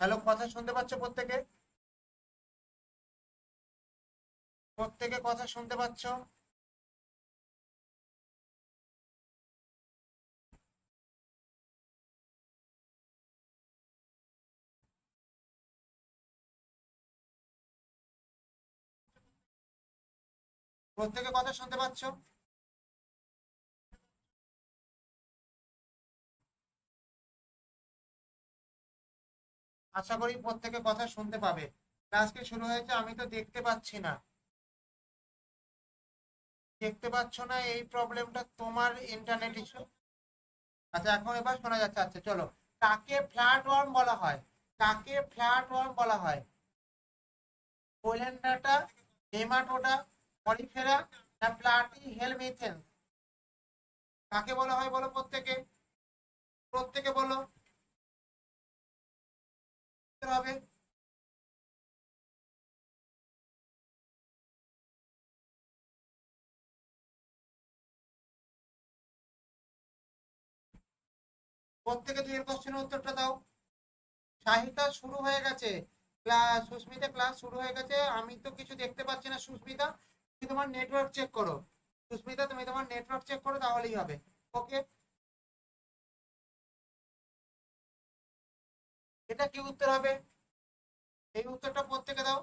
Hello কথা শুনতে পাচ্ছ প্রত্যেকে? প্রত্যেকে কথা শুনতে পাচ্ছ? প্রত্যেকে কথা শুনতে পাচ্ছ? আশা করি প্রত্যেকে কথা শুনতে পাবে। ক্লাস কি শুরু হয়েছে, আমি তো দেখতে পাচ্ছি না। দেখতে পাচ্ছ না এই প্রবলেমটা তোমার ইন্টারনেট ইস্যু আচ্ছা এখন এবার শোনা যাচ্ছে। আচ্ছা চলো। কাকে ফ্ল্যাট ওয়ার্ম বলা হয়? কাকে ফ্ল্যাট ওয়ার্ম বলা হয়? পোলেন্ডাটা নেমাটোডা, পলিফেরা, না প্লাটি হেলমিথেন্স কাকে বলা হয় বলো প্রত্যেকে? প্রত্যেকে বলো। হবে। প্রত্যেকে দুই কোশ্চেনের উত্তরটা দাও। সাহিতা শুরু হয়ে গেছে। ক্লাস, সুস্মিতা, ক্লাস শুরু হয়ে গেছে। আমি তো কিছু দেখতে পাচ্ছি না, সুস্মিতা। তুমি তোমার নেটওয়ার্ক চেক করো। সুস্মিতা, তুমি তোমার নেটওয়ার্ক চেক করো, তাহলেই হবে। ওকে এটা কি উত্তর হবে? এই উত্তরটা প্রত্যেকে দাও।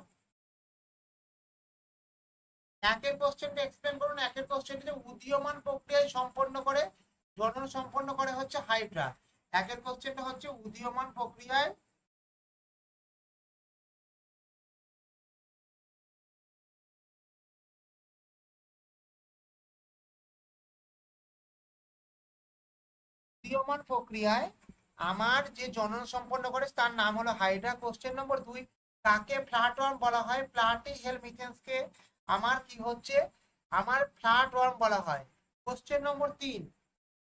একের কোশ্চেনটা এক্সপ্লেন করুন। একের কোশ্চেনটা উদীয়মান প্রক্রিয়ায় সম্পন্ন করে, জনন সম্পন্ন করে হচ্ছে হাইড্রা একের কোশ্চেনটা হচ্ছে উদীয়মান প্রক্রিয়ায় উদীয়মান প্রক্রিয়ায় আমার যে জনন সম্পন্ন করে, তার নাম হলো হাইড্রা। কোশ্চেন নম্বর দুই, কাকে ফ্ল্যাট ওয়ার্ম বলা হয়? প্লাটি হেলমিথেন্সকে আমার কি হচ্ছে? আমার ফ্ল্যাট ওয়ার্ম বলা হয়। কোশ্চেন নম্বর তিন,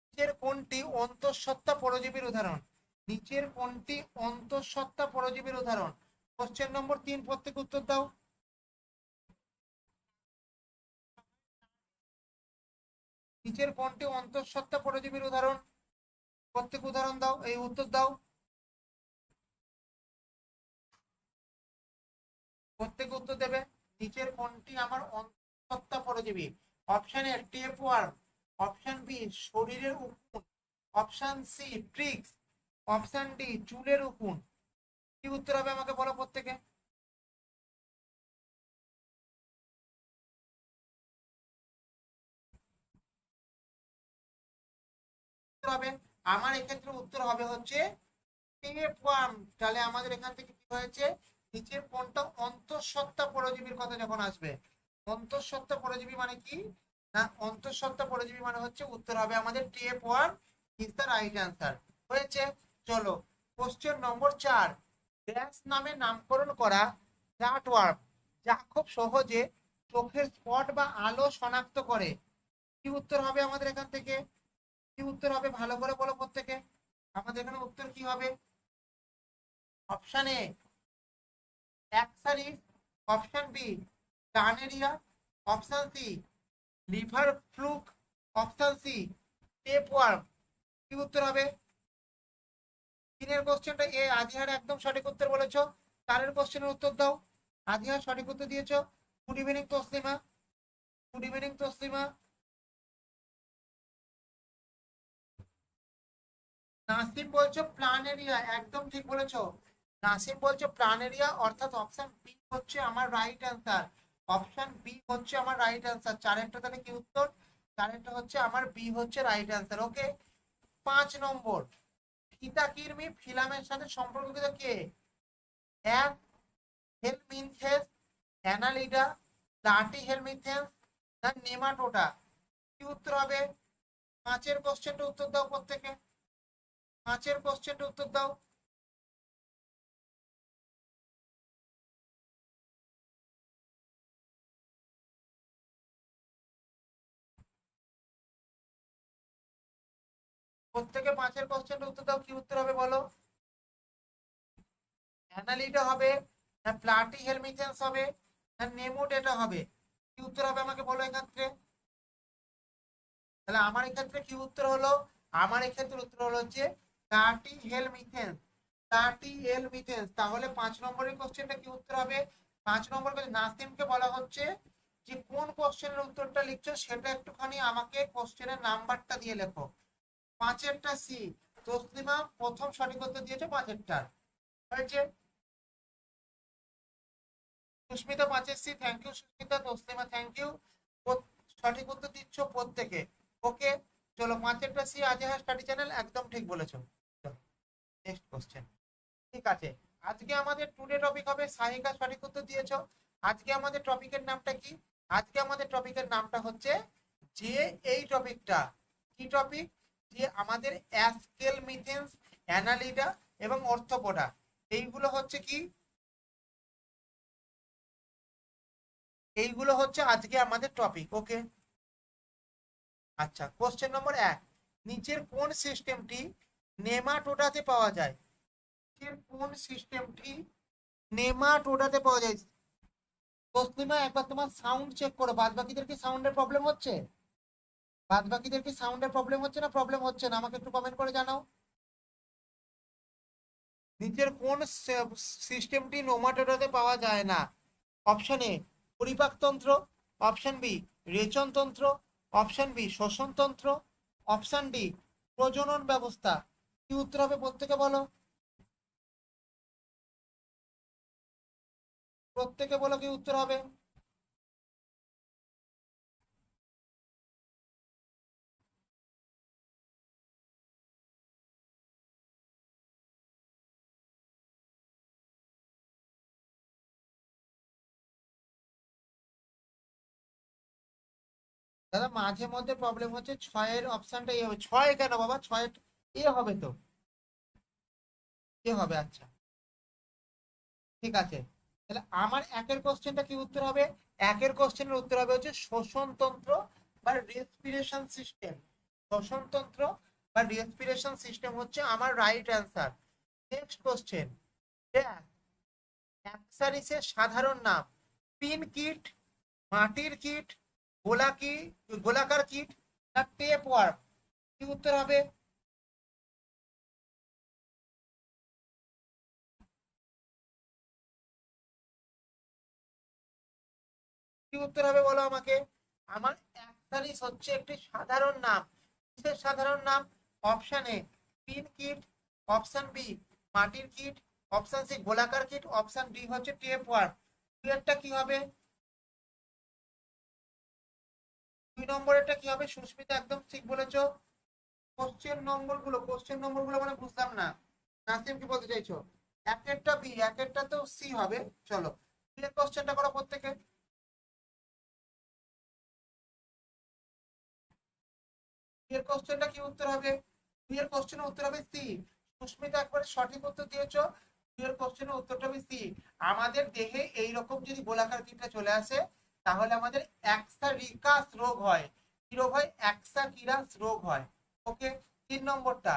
নিচের কোনটি অন্তঃসত্ত্বা পরজীবীর উদাহরণ? নিচের কোনটি অন্তঃসত্ত্বা পরজীবীর উদাহরণ? কোশ্চেন নম্বর তিন, প্রত্যেক উত্তর দাও। নিচের কোনটি অন্তঃসত্ত্বা পরজীবীর উদাহরণ? প্রত্যেক উদাহরণ দাও, এই উত্তর দাও। প্রত্যেক উত্তর দেবে, নিচের কোনটি আমার অন্তঃসত্ত্বা পরজীবী? Option A tapeworm option B শরীরের উকুন। অপশন সি ট্রিক্স অপশন ডি চুলের উকুন। কি উত্তর হবে আমাকে বলো প্রত্যেকে? হবে আমার এক্ষেত্রে উত্তর হবে হচ্ছে তাহলে আমাদের এখান থেকে কি হয়েছে? নিচের কোনটা অন্তঃসত্ত্বা পরজীবীর কথা যখন আসবে, অন্তঃসত্ত্বা পরজীবী মানে কি? না, অন্তঃসত্ত্বা পরজীবী মানে হচ্ছে উত্তর হবে আমাদের tapeworm is the right answer হয়েছে? চলো কোশ্চেন নম্বর চার। ড্যাশ নামে নামকরণ করা ফ্ল্যাট ওয়ার্ম, যা খুব সহজে চোখের স্পট বা আলো শনাক্ত করে। কি উত্তর হবে আমাদের এখান থেকে? উত্তর হবে, ভালো করে বলো প্রত্যেকে। আমাদের এখানে উত্তর কি হবে? Option A Ascaris option B টানেরিয়া option C liver fluke option C tapeworm কি উত্তর হবে? তিনের কোশ্চেনটা এ আজিহার একদম সঠিক উত্তর বলেছ। চারের কোশ্চেনের উত্তর দাও। আজিহার সঠিক উত্তর দিয়েছ। Good evening Taslima good evening Taslima Nasim বলছো প্ল্যানেরিয়া একদম ঠিক বলেছ। নাসিম বলছো প্ল্যানেরিয়া অর্থাৎ অপশন বি হচ্ছে আমার রাইট অ্যান্সার অপশন বি হচ্ছে আমার রাইট অ্যান্সার চারেরটা তাহলে কি উত্তর? চারেরটা হচ্ছে আমার বি হচ্ছে রাইট অ্যান্সার ওকে পাঁচ নম্বর। ফিতা কিরমি ফিলামের সাথে সম্পর্কিত কে? এক, হেলমিনথেস, অ্যানালিডা লাটি হেলমিনথেস, না নেমাটোটা? কি উত্তর হবে? পাঁচের কোশ্চেনটা উত্তর দাও প্রত্যেকে। পাঁচের কোশ্চেনটা উত্তর দাও। প্রত্যেকে পাঁচের কোশ্চেনটা উত্তর দাও, কি উত্তর হবে বলো? অ্যানালিটা হবে, না প্লাটি হেলমিথেন্স হবে, না নেমোডেটা হবে, কি উত্তর হবে আমাকে বলো এক্ষেত্রে? তাহলে আমার এক্ষেত্রে কি উত্তর হলো? আমার এক্ষেত্রে উত্তর হলো হচ্ছে প্লাটি হেলমিথেন্স থার্টি এল মিথেন্স তাহলে পাঁচ নম্বরের কোশ্চেনটা কি উত্তর হবে? পাঁচ নম্বর নাসিমকে বলা হচ্ছে যে, কোন কোশ্চেনের উত্তরটা লিখছো সেটা একটুখানি আমাকে কোশ্চেনের নাম্বারটা দিয়ে লেখো। পাঁচেরটা সি তসলিমা প্রথম সঠিক উত্তর দিয়েছে পাঁচেরটা। হয়েছে সুস্মিতা পাঁচের C thank you Susmita, Taslima thank you সঠিক উত্তর দিচ্ছ প্রত্যেকে। ওকে চলো পাঁচেরটা সি আজহার স্টাডি চ্যানেল একদম ঠিক বলেছ। নেক্সট কোশ্চেন ঠিক আছে, আজকে আমাদের টুডে টপিক হবে সাহিকা সঠিক উত্তর দিয়েছ। আজকে আমাদের টপিকের নামটা কি? আজকে আমাদের টপিকের নামটা হচ্ছে যে এই টপিকটা কি টপিক যে আমাদের অ্যাসকেল মিথেন্স অ্যানালিডা এবং অর্থোপোডা এইগুলো হচ্ছে কি? এইগুলো হচ্ছে আজকে আমাদের টপিক ওকে আচ্ছা কোশ্চেন নম্বর এক। নিচের কোন সিস্টেমটি নেমাটোডাতে পাওয়া যায়? নিচের কোন সিস্টেমটি নেমাটোডাতে পাওয়া যায়? তসলিমা একবার তোমার সাউন্ড চেক করো। বাদ বাকিদের কি সাউন্ডের প্রবলেম হচ্ছে? বাদ বাকিদের কি সাউন্ডের প্রবলেম হচ্ছে না প্রবলেম হচ্ছে না? আমাকে একটু কমেন্ট করে জানাও। নিচের কোন সিস্টেমটি নোমাটোডাতে পাওয়া যায় না? অপশন এ পরিপাকতন্ত্র। অপশন বি রেচনতন্ত্র। অপশন বি শ্বসনতন্ত্র অপশন ডি, প্রজনন ব্যবস্থা। কি উত্তর হবে প্রত্যেকে বলো? প্রত্যেকে বলো কি উত্তর হবে? দাদা, মাঝে মধ্যে প্রবলেম হচ্ছে। ছয়ের অপশনটা এ হবে। ছয় কেন বাবা? ছয় এ হবে তো। এ হবে আচ্ছা। ঠিক আছে। তাহলে আমার একের কোশ্চেনটা কি উত্তর হবে? একের কোশ্চেনের উত্তর হবে হচ্ছে শ্বসনতন্ত্র বা রেসপিরেশন সিস্টেম শ্বসনতন্ত্র বা রেসপিরেশন সিস্টেম হচ্ছে আমার রাইট অ্যান্সার নেক্সট কোশ্চেন অ্যাক্সারিসের সাধারণ নাম। পিন কিট, মাটির কিট গোলাকি গোলাকার কিট না টেপ ওয়ার্ম কি উত্তর হবে? কি উত্তর হবে বলো আমাকে? আমার অ্যাক্সারিস হচ্ছে একটি সাধারণ নাম। কিসের সাধারণ নাম? অপশন এ, পিন কিট, অপশন বি, মাটির কিট, অপশন সি, গোলাকার কিট, অপশন ডি হচ্ছে টেপ ওয়ার্ম দুইয়েরটা কি হবে? দুই নম্বরেরটা কি হবে? সুস্মিতা একদম ঠিক বলেছ। কোশ্চেন নম্বরগুলো কোশ্চেন নম্বরগুলো মানে বুঝলাম না। নাসিম কি বলতে চাইছো? একেরটা বি একেরটা তো সি হবে। চলো কোশ্চেনটা করো প্রত্যেকে। কোশ্চেনটা কি উত্তর হবে? এর কোশ্চেনের উত্তর হবে সি সুস্মিতা একবারে সঠিক উত্তর দিয়েছ। এর কোশ্চেনের উত্তরটা হবে সি আমাদের দেহে এই রকম যদি গোলাকার কিটটা চলে আসে তাহলে আমাদের অ্যাক্সারিকাস রোগ হয়। কি রোগ হয়? অ্যাক্সাকিরাস রোগ হয়। ওকে, তিন নম্বরটা।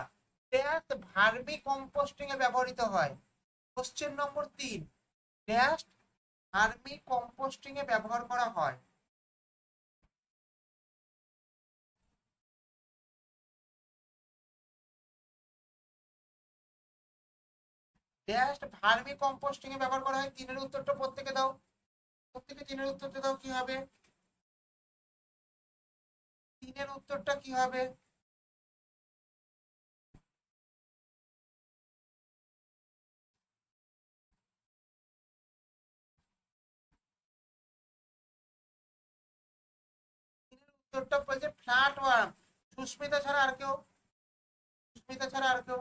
ড্যাশ ভার্মি কম্পোস্টিং এ ব্যবহৃত হয়। কোশ্চেন নম্বর তিন। ড্যাশ ভার্মি কম্পোস্টিং এ ব্যবহার করা হয়। ড্যাশ ভার্মি কম্পোস্টিং এ ব্যবহার করা হয়। তিনের উত্তরটা প্রত্যেকে দাও। প্রত্যেকে তিনের উত্তরটা দাও কি হবে তিনের উত্তরটা কি হবে উত্তরটা বলছে ফ্ল্যাট ওয়ার্ম সুস্মিতা ছাড়া আর কেউ সুস্মিতা ছাড়া আর কেউ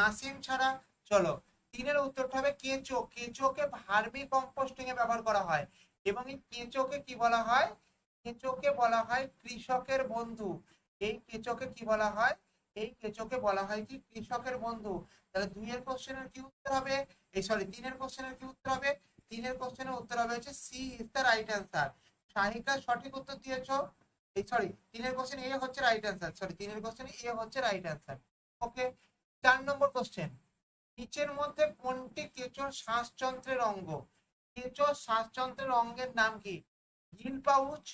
নাসিম ছাড়া, চলো। তিনের উত্তরটা হবে কেঁচো। কেঁচোকে ভার্মি কম্পোস্টিং এ ব্যবহার করা হয়। এবং এই কেঁচোকে কি বলা হয়? কেঁচোকে বলা হয় কৃষকের বন্ধু। এই কেঁচোকে কি বলা হয়? এই কেঁচোকে বলা হয় কি কৃষকের বন্ধু। তাহলে দুইয়ের কোশ্চেনের কি উত্তর হবে? এই সরি তিনের কোশ্চেনের কি উত্তর হবে? তিনের কোশ্চেনের উত্তর হবে হচ্ছে C is the right answer. Sahika সঠিক উত্তর দিয়েছ? এই সরি তিনের কোশ্চেন এ হচ্ছে রাইট অ্যান্সার। সরি, তিনের কোশ্চেন এ হচ্ছে রাইট অ্যান্সার। ওকে চার নম্বর কোশ্চেন নিচের মধ্যে কোনটি কেঁচোর শ্বাসযন্ত্রের অঙ্গ? কেঁচোর শ্বাসযন্ত্রের অঙ্গের নাম কি? গিল পাউচ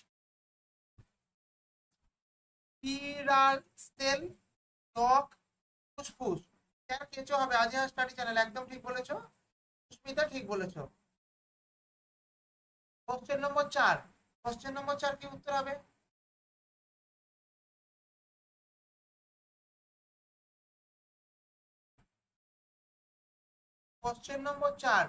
পিরাস্টেল ত্বক, ফুসফুস। কেন কেঁচো হবে। আজিহা স্টাডি চ্যানেল একদম ঠিক বলেছ? সুস্মিতা ঠিক বলেছ। কোশ্চেন নম্বর চার। কোশ্চেন নম্বর চার কি উত্তর হবে? কোশ্চেন নম্বর চার।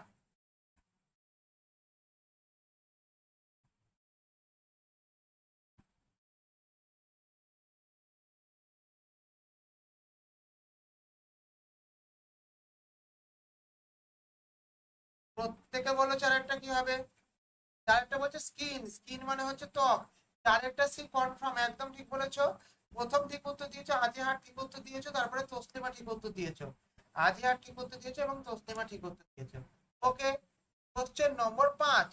প্রত্যেকে বলো চারেরটা কি হবে? চারেরটা বলছে স্কিন স্কিন মানে হচ্ছে ত্বক। চারেরটা সি কনফার্ম একদম ঠিক বলেছ। প্রথম ঠিক উত্তর দিয়েছ আজিহার ঠিক উত্তর দিয়েছ, তারপরে তসলিমা ঠিক উত্তর দিয়েছ। আজিহার ঠিক করতে দিয়েছ এবং তসলিমা ঠিক করতে দিয়েছ। ওকে কোশ্চেন নম্বর পাঁচ।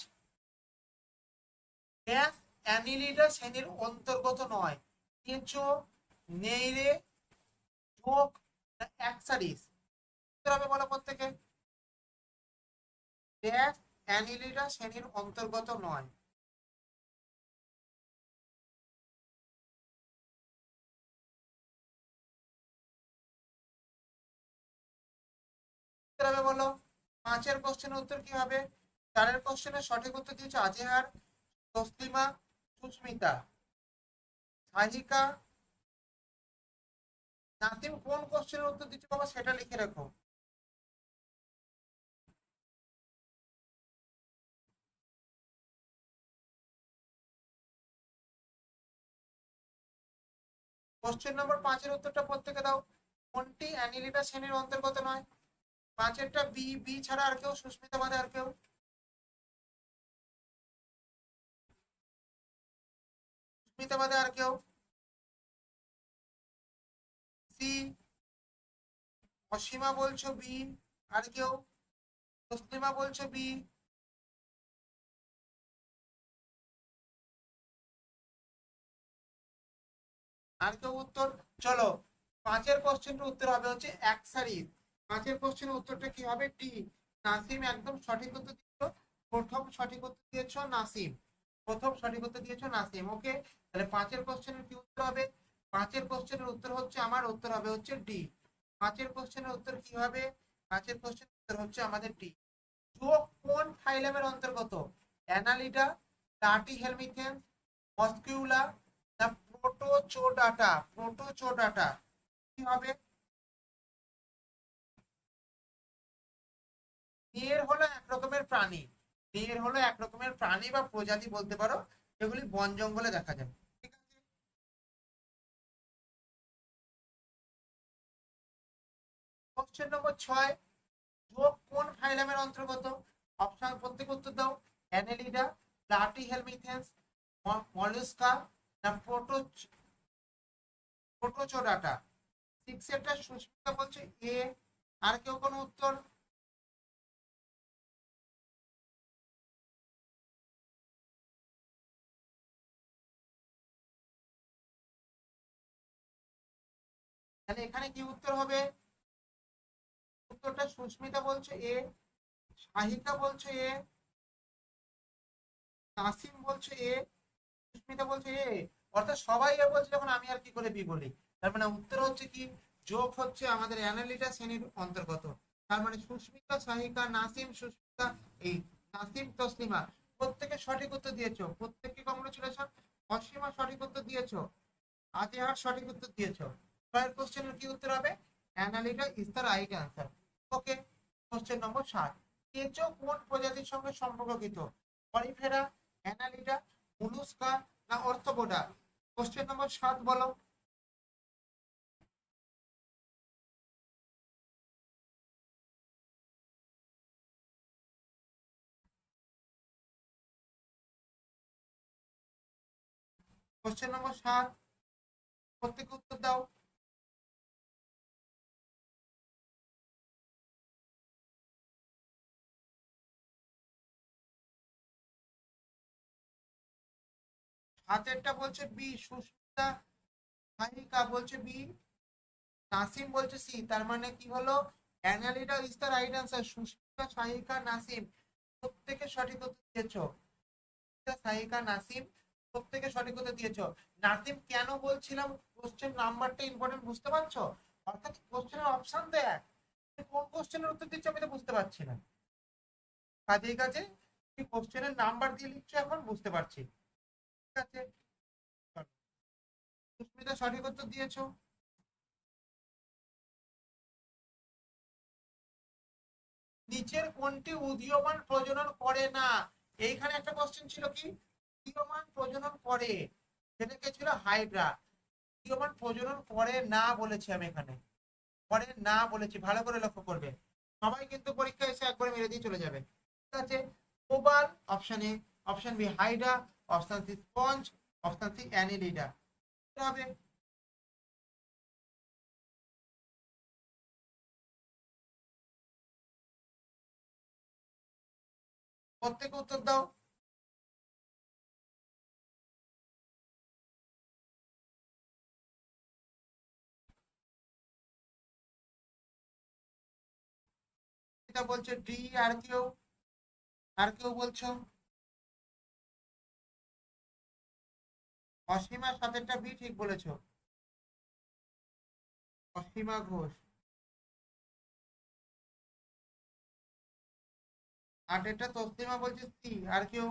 গ্যাস অ্যানিলিডা শ্রেণির অন্তর্গত নয়। কেঁচো নেইরে ঝোঁক অ্যাক্সারিস হবে বলো প্রত্যেকে। গ্যাস অ্যানিলিডা শ্রেণির অন্তর্গত নয়। হবে বলো? পাঁচের কোশ্চেনের উত্তর কি হবে? চারের কোশ্চেনের সঠিক উত্তর দিয়েছে আজেহার তসলিমা সুস্মিতা। সাহিকা নাতিম কোন কোশ্চেনের উত্তর দিচ্ছে বাবা সেটা লিখে রাখো। কোশ্চেন নম্বর পাঁচের উত্তরটা প্রত্যেকে দাও। কোনটি অ্যানিলিডা শ্রেণির অন্তর্গত নয়? পাঁচেরটা বি বি ছাড়া আর কেউ, সুস্মিতা বাদে আর কেউ? সুস্মিতা বাদে আর কেউ? সি অসীমা বলছো বি আর কেউ? তসলিমা বলছো বি আর কেউ উত্তর? চলো, পাঁচের কোশ্চেনটার উত্তর হবে হচ্ছে এক অ্যাক্সারিজ পাঁচের কোশ্চেনের উত্তরটা কি হবে? ডি নাসিম একদম সঠিক উত্তর দিয়েছ। প্রথম সঠিক উত্তর দিয়েছ নাসিম। প্রথম সঠিক উত্তর দিয়েছ নাসিম। ওকে তাহলে পাঁচের কোশ্চেনের কি উত্তর হবে? পাঁচের কোশ্চেনের উত্তর হচ্ছে, আমার উত্তর হবে হচ্ছে ডি পাঁচের কোশ্চেনের উত্তর কি হবে? পাঁচের কোশ্চেন উত্তর হচ্ছে আমাদের ডি চোখ কোন ফাইলামের অন্তর্গত? অ্যানালিডা টাটি হেলমিথেন্স মস্কিউলা, না প্রোটোচোডাটা? প্রোটোচোডাটা। কি হবে? নিয়ের হলো এক রকমের প্রাণী। নিয়ের হলো এক রকমের প্রাণী বা প্রজাতি বলতে পারো, যেগুলি বন জঙ্গলে দেখা আছে? কোশ্চেন নম্বর ছয়, যোগ কোন ফাইলামের অন্তর্গত? অপশন প্রত্যেক উত্তর দাও। অ্যানেলিডা প্লাটি হেলমিথেন্স মলুস্কা না প্রোটো প্রোটোচোডাটা সিক্স এরটা সুস্মিতা বলছে এ আর কেউ কোনো উত্তর? তাহলে এখানে কি উত্তর হবে? উত্তরটা সুস্মিতা বলছে এ শাহিকা বলছে এ নাসিম বলছে এ, সুস্মিতা বলছে এ। অর্থাৎ সবাই এ বলছে যখন আমি আর কি করে বি বলি। তার মানে উত্তর হচ্ছে কি? যোগ হচ্ছে আমাদের অ্যানালিটা শ্রেণির অন্তর্গত। তার মানে সুস্মিতা, সাহিকা, নাসিম, সুস্মিতা, এই নাসিম, তসলিমা, প্রত্যেকে সঠিক উত্তর দিয়েছ। প্রত্যেককে কংগ্রেচুলেশন অসীমা সঠিক উত্তর দিয়েছ। আজেহার সঠিক উত্তর দিয়েছ। ছয়ের কোশ্চেনের কি উত্তর হবে? Annelida is the right answer okay question নম্বর সাত কেঁচো কোন প্রজাতির সঙ্গে সম্পর্কিত? পরিফেরা অ্যানালিটা মুলুস্কা না অর্থবোডা কোশ্চেন নম্বর সাত বলো। কোশ্চেন নম্বর সাত প্রত্যেকে উত্তর দাও। হাতেরটা বলছে বি, সুস্মিতা সাহিকা বলছে বি, নাসিম বলছে সি, তার মানে কি হলো? Annelida is the right answer Susmita Sahika Nasim. প্রত্যেকে সঠিক উত্তর দিয়েছ। সাহিকা নাসিম, প্রত্যেকে সঠিক উত্তর দিয়েছ। নাসিম, কেন বলছিলাম কোশ্চেন নাম্বারটা ইম্পর্টেন্ট বুঝতে পারছ? অর্থাৎ কোশ্চেনের অপশন দেখ। কোন কোশ্চেনের উত্তর দিচ্ছ আমি তো বুঝতে পারছি না। কাজেই কাজে, তুমি কোশ্চেনের নাম্বার দিয়ে লিখছো এখন, বুঝতে পারছি। আছে। সুস্মিতা সঠিক উত্তর দিয়েছ। নিচের কোনটি উদীয়মান প্রজনন করে না? এইখানে একটা কোশ্চেন ছিল কি? উদীয়মান প্রজনন করে। সেটা কে ছিল? হাইড্রা। উদীয়মান প্রজনন করে না বলেছি আমি এখানে। করে না বলেছি। ভালো করে লক্ষ্য করবে। সবাই কিন্তু পরীক্ষা এসে একবার মেরে দিয়ে চলে যাবে। ঠিক আছে? Oval option option B hydra. Option C sponge option C Annelida হবে? প্রত্যেকে উত্তর দাও। বলছে ডি আর কেউ। আর কেউ বলছো? অসীমা সাতেরটা বি ঠিক বলেছ। অসীমা ঘোষ। আটেরটা তসলিমা বলছে সি আর কেউ?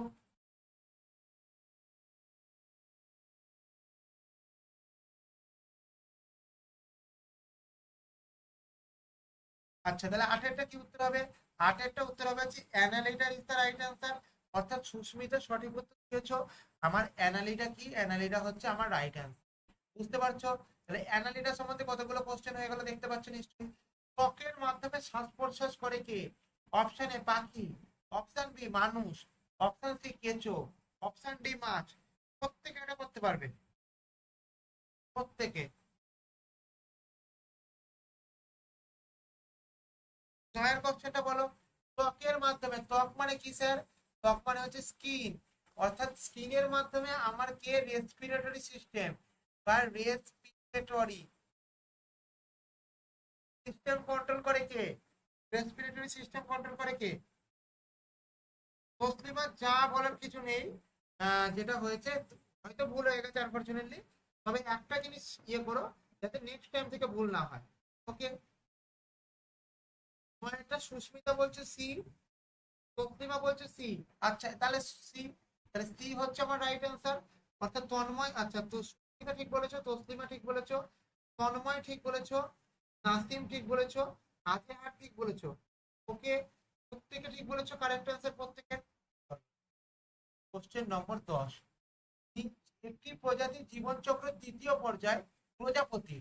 আচ্ছা তাহলে আটেরটা কি উত্তর হবে? আটেরটা উত্তর হবে হচ্ছে অ্যানালিটার ইজ দ্য রাইট অ্যান্সার অর্থাৎ সুস্মিতা সঠিক উত্তর দিয়েছ। আমার অ্যানালিটা কি? অ্যানালিটা হচ্ছে আমার রাইট অ্যান্সার বুঝতে পারছ? তাহলে অ্যানালিটা সম্বন্ধে কতগুলো কোশ্চেন হয়ে গেল দেখতে পাচ্ছ নিশ্চয়ই? ত্বকের মাধ্যমে শ্বাস প্রশ্বাস করে কে? অপশন এ পাখি। অপশন বি মানুষ। অপশন সি কেঁচো। অপশন ডি মাছ। প্রত্যেকে এটা করতে পারবে। প্রত্যেকে। ছয়ের কোশ্চেনটা বলো। ত্বকের মাধ্যমে, ত্বক মানে কি, স্যার? ত্বক মানে হচ্ছে স্কিন অর্থাৎ স্কিনের মাধ্যমে আমার কে রেসপিরেটরি সিস্টেম বা রেসপিরেটরি সিস্টেম কন্ট্রোল করে কে? রেসপিরেটরি সিস্টেম কন্ট্রোল করে কে? তসলিমা, যা বলার কিছু নেই। যেটা হয়েছে, হয়তো ভুল হয়ে গেছে আনফরচুনেটলি তবে একটা জিনিস ইয়ে করো, যাতে নেক্সট টাইম থেকে ভুল না হয়। ওকে তোমার একটা সুস্মিতা বলছে সি তসলিমা বলছে সি আচ্ছা তাহলে সি তাহলে সি হচ্ছে আমার রাইট অ্যান্সার অর্থাৎ তন্ময় আচ্ছা তো ঠিক বলেছ, তসলিমা ঠিক বলেছ, তন্ময় ঠিক বলেছ, নাসিম ঠিক বলেছ, আজেহার ঠিক বলেছ। ওকে, প্রত্যেকে ঠিক বলেছ কারেক্ট অ্যান্সার প্রত্যেকের? কোশ্চেন নম্বর দশ। একটি প্রজাতির জীবনচক্রের তৃতীয় পর্যায়, প্রজাপতি।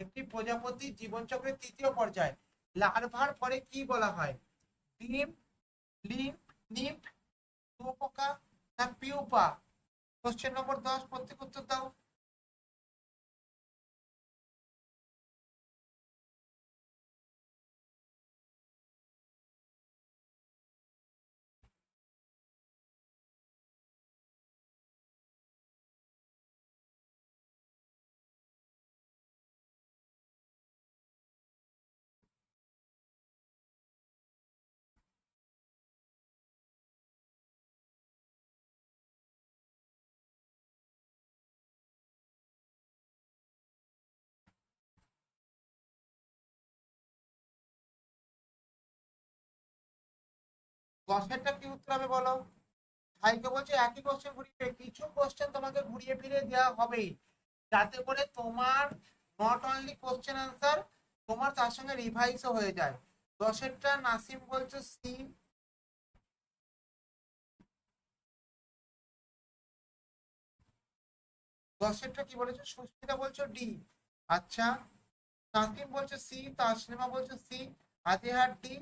একটি প্রজাপতি জীবনচক্রের তৃতীয় পর্যায়, লার্ভার পরে কি বলা হয়? ডিম লিম্প নিম্প শুয়োপোকা না পিউপা। কোশ্চেন নম্বর দশ প্রত্যেক উত্তর দাও। দশেরটা কি উত্তর হবে বলো? ভাইকে বলছে একই কোশ্চেন ঘুরিয়ে, কিছু কোশ্চেন তোমাকে ঘুরিয়ে ফিরে দেওয়া হবেই। যাতে করে তোমার নট অনলি কোশ্চেন আনসার তোমার তার সঙ্গে রিভাইসও হয়ে যায়। দশেরটা নাসিম বলছে সি দশেরটা কি বলেছ? সুস্মিতা বলছো ডি আচ্ছা নাসিম বলছে সি তাসলিমা বলছে সি আদিহার ডি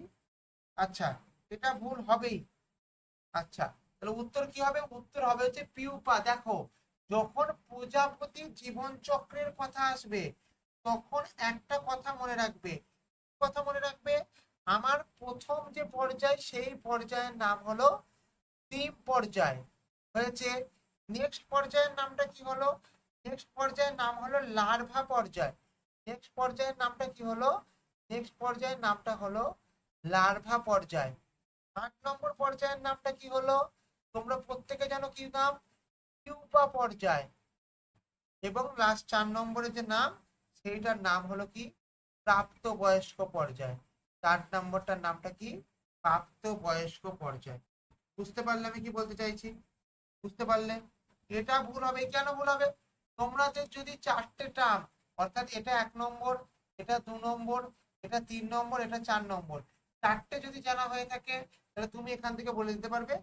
আচ্ছা এটা ভুল হবেই। আচ্ছা তাহলে উত্তর কি হবে? উত্তর হবে হচ্ছে পিউপা। দেখো, যখন প্রজাপতি জীবন চক্রের কথা আসবে, তখন একটা কথা মনে রাখবে। কথা মনে রাখবে? আমার প্রথম যে পর্যায়, সেই পর্যায়ের নাম হলো ডিম পর্যায়। হয়েছে? নেক্সট পর্যায়ের নামটা কি হলো? নেক্সট পর্যায়ের নাম হলো লার্ভা পর্যায়। নেক্সট পর্যায়ের নামটা কি হলো? নেক্সট পর্যায়ের নামটা হলো লার্ভা পর্যায়। আট নম্বর পর্যায়ের নামটা কি হলো? তোমরা প্রত্যেকে জানো কি নাম? পিউপা পর্যায়। এবং লাস্ট চার নম্বরে যে নাম, সেইটার নাম হলো কি? প্রাপ্ত বয়স্ক পর্যায়। চার নম্বরটার নামটা কি? প্রাপ্ত বয়স্ক পর্যায়। বুঝতে পারলে আমি কি বলতে চাইছি? বুঝতে পারলে? এটা ভুল হবে। কেন ভুল হবে? তোমাদের যদি চারটে টার্ম, অর্থাৎ এটা এক নম্বর, এটা দু নম্বর, এটা তিন নম্বর, এটা চার নম্বর, চারটে যদি জানা হয়ে থাকে তাহলে তুমি এখান থেকে বলে দিতে পারবে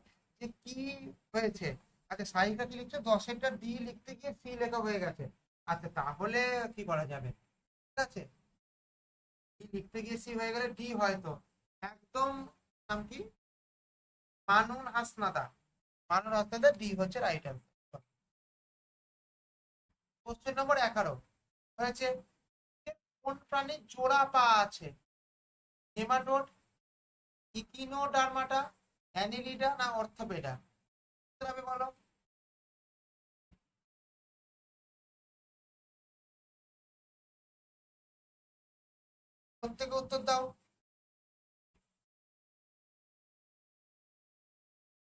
যে কি হয়েছে। আচ্ছা সাহিকা কি লিখছো? দশেরটা ডি লিখতে গিয়ে সি লেখা হয়ে গেছে। আচ্ছা তাহলে কি করা যাবে? ঠিক আছে? লিখতে গিয়ে সি হয়ে গেলে ডি হয়তো। একদম নাম কি? মানুন হাসনাদা। মানুন হাসনাদা ডি হচ্ছে রাইট অ্যান্সার কোশ্চেন নম্বর এগারো। হয়েছে, কোন প্রাণীর জোড়া পা আছে? নেমাটোড ইকিনোডার্মাটা, অ্যানিলিডা না অর্থোপেডা? হবে বলো। প্রত্যেকে উত্তর দাও?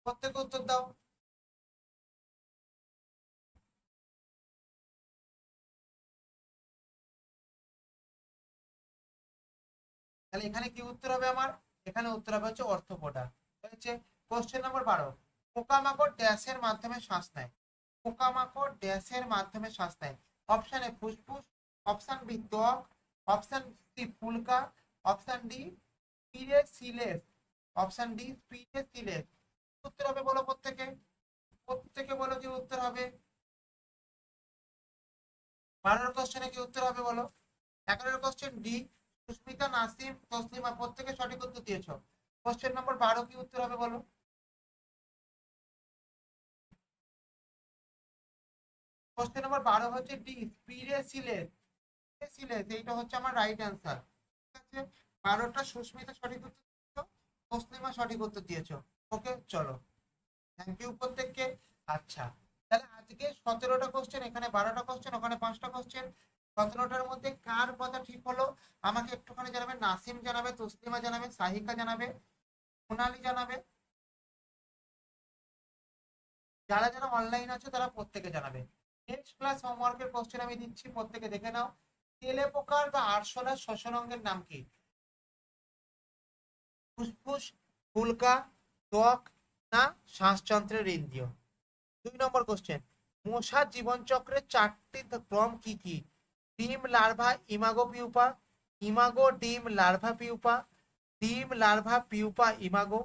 প্রত্যেকে উত্তর দাও? তাহলে এখানে কি উত্তর হবে আমার? এখানে উত্তর হবে হচ্ছে অর্থপোটা হচ্ছে কোশ্চেন নম্বর বারো। পোকামাকড় ড্যাশের মাধ্যমে শ্বাস নেয়। পোকামাকড় ড্যাশের মাধ্যমে শ্বাস নেয়। অপশন এ ফুসফুস অপশন বি ত্বক অপশন সি ফুলকা option D spiracles option D spiracles. উত্তর হবে বলো প্রত্যেকে। প্রত্যেকে বলো কি উত্তর হবে? বারোর কোশ্চেনে কি উত্তর হবে বলো? এগারোর কোশ্চেন ডি সুস্মিতা, নাসিম, তসলিমা, প্রত্যেকে সঠিক উত্তর দিয়েছ। কোশ্চেন নম্বর বারো কি উত্তর হবে বলো? কোশ্চেন নম্বর বারো হচ্ছে ডি স্পিরে সিলেস এইটা হচ্ছে আমার রাইট অ্যান্সার ঠিক আছে? বারোটা সুস্মিতা সঠিক উত্তর দিয়েছ, তসলিমা সঠিক উত্তর দিয়েছ। ওকে, চলো। থ্যাংক ইউ প্রত্যেককে। আচ্ছা তাহলে আজকে সতেরোটা কোশ্চেন এখানে বারোটা কোশ্চেন ওখানে পাঁচটা কোশ্চেন সতেরোটার মধ্যে কার কথা ঠিক হলো? আমাকে একটুখানি জানাবে নাসিম জানাবে, তসলিমা জানাবে সাহিকা জানাবে, সোনালি জানাবে। যারা যারা অনলাইন আছে, তারা প্রত্যেকে জানাবে। নেক্সট ক্লাস হোমওয়ার্কের কোশ্চেন আমি দিচ্ছি, প্রত্যেকে দেখে নাও। তেলে পোকার বা আরশোলার শ্বসন অঙ্গের নাম কি? ফুসফুস, ফুলকা, ত্বক না শ্বাসযন্ত্রের ইন্দ্রিয়? দুই নম্বর কোশ্চেন মশার জীবনচক্রের চারটি ক্রম কি কি? ডিম, লার্ভা, ইমাগো, পিউপা। ইমাগো, ডিম, লার্ভা, পিউপা। ডিম, লার্ভা, পিউপা, ইমাগো।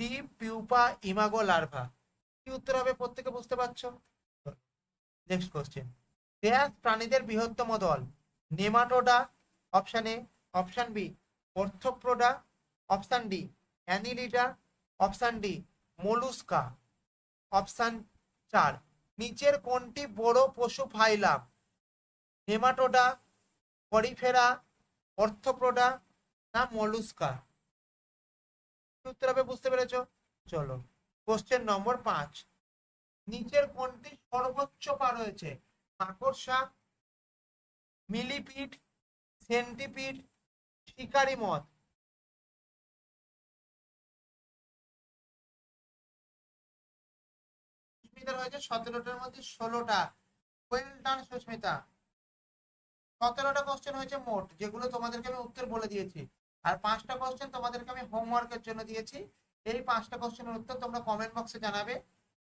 ডিম, পিউপা, ইমাগো, লার্ভা। কি উত্তর হবে প্রত্যেকে বুঝতে পারছ? নেক্সট কোশ্চেন ড্যাশ প্রাণীদের বৃহত্তম দল। Nematoda option A option B Arthropoda option D Annelida option D Mollusca option চার। নিচের কোনটি বড় পশু ফাইলাম? নেমাটোডা, পরিফেরা, অর্থোপ্রোডা না মলুস্কা? উত্তর হবে বুঝতে পেরেছ? চলো কোশ্চেন নম্বর পাঁচ। নিচের কোনটি সর্বোচ্চ পা রয়েছে? মাকড়সা মিলিপিড সেন্টিপিড শিকারি মত সুস্মিতার হয়েছে সতেরোটার মধ্যে ষোলোটা। Well done Sushmita. সতেরোটা কোশ্চেন হয়েছে মোট, যেগুলো তোমাদেরকে আমি উত্তর বলে দিয়েছি। আর পাঁচটা কোশ্চেন তোমাদেরকে আমি হোমওয়ার্কের জন্য দিয়েছি। এই পাঁচটা কোশ্চেনের উত্তর তোমরা কমেন্ট বক্সে জানাবে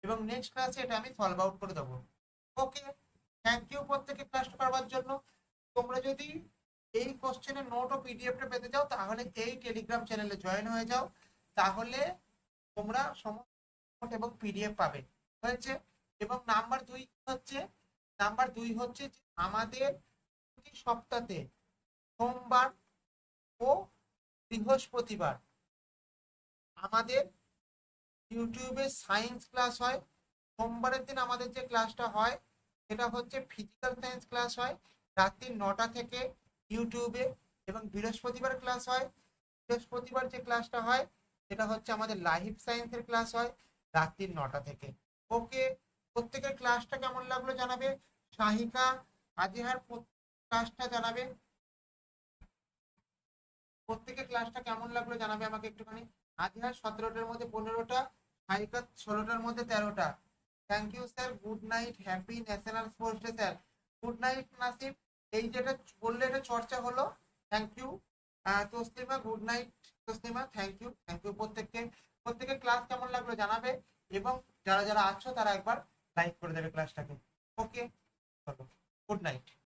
এবং নেক্সট ক্লাসে এটা আমি সলভ আউট করে দেবো। ওকে থ্যাংক ইউ প্রত্যেকে ক্লাসটা করবার জন্য। তোমরা যদি এই কোশ্চেনের নোট ও পিডিএফটা পেতে চাও, তাহলে এই টেলিগ্রাম চ্যানেলে জয়েন হয়ে যাও। তাহলে তোমরা সমস্ত এবং পিডিএফ পাবে। হয়েছে? এবং নাম্বার দুই হচ্ছে নাম্বার দুই হচ্ছে আমাদের প্রতি সপ্তাহে সোমবার ও বৃহস্পতিবার। আমাদের ইউটিউবে সায়েন্স ক্লাস হয়। সোমবারের দিন আমাদের যে ক্লাসটা হয়, সেটা হচ্ছে ফিজিক্যাল সায়েন্স ক্লাস হয়। রাত্রি নটা থেকে ইউটিউবে এবং বৃহস্পতিবার ক্লাস হয়। বৃহস্পতিবার যে ক্লাসটা হয়, সেটা হচ্ছে আমাদের লাইভ সায়েন্সের ক্লাস হয় রাত্রি নটা থেকে। ওকে প্রত্যেকের ক্লাসটা কেমন লাগল জানাবে? শাহিকা আজিহার ক্লাসটা জানাবে। প্রত্যেকের ক্লাসটা কেমন লাগল জানাবে আমাকে একটুখানি। আজিহার সতেরোটার মধ্যে পনেরোটা শাহিকা ষোলোটার মধ্যে তেরোটা। Thank you sir good night happy national sports day sir good night Nasib এই যেটা বললে এটা চর্চা হলো। Thank you Taslima good night Taslima thank you thank you প্রত্যেককে। প্রত্যেকের ক্লাস কেমন লাগল জানাবে এবং যারা যারা আছো তারা একবার লাইক করে দেবে ক্লাসটাকে ওকে চলো। Good night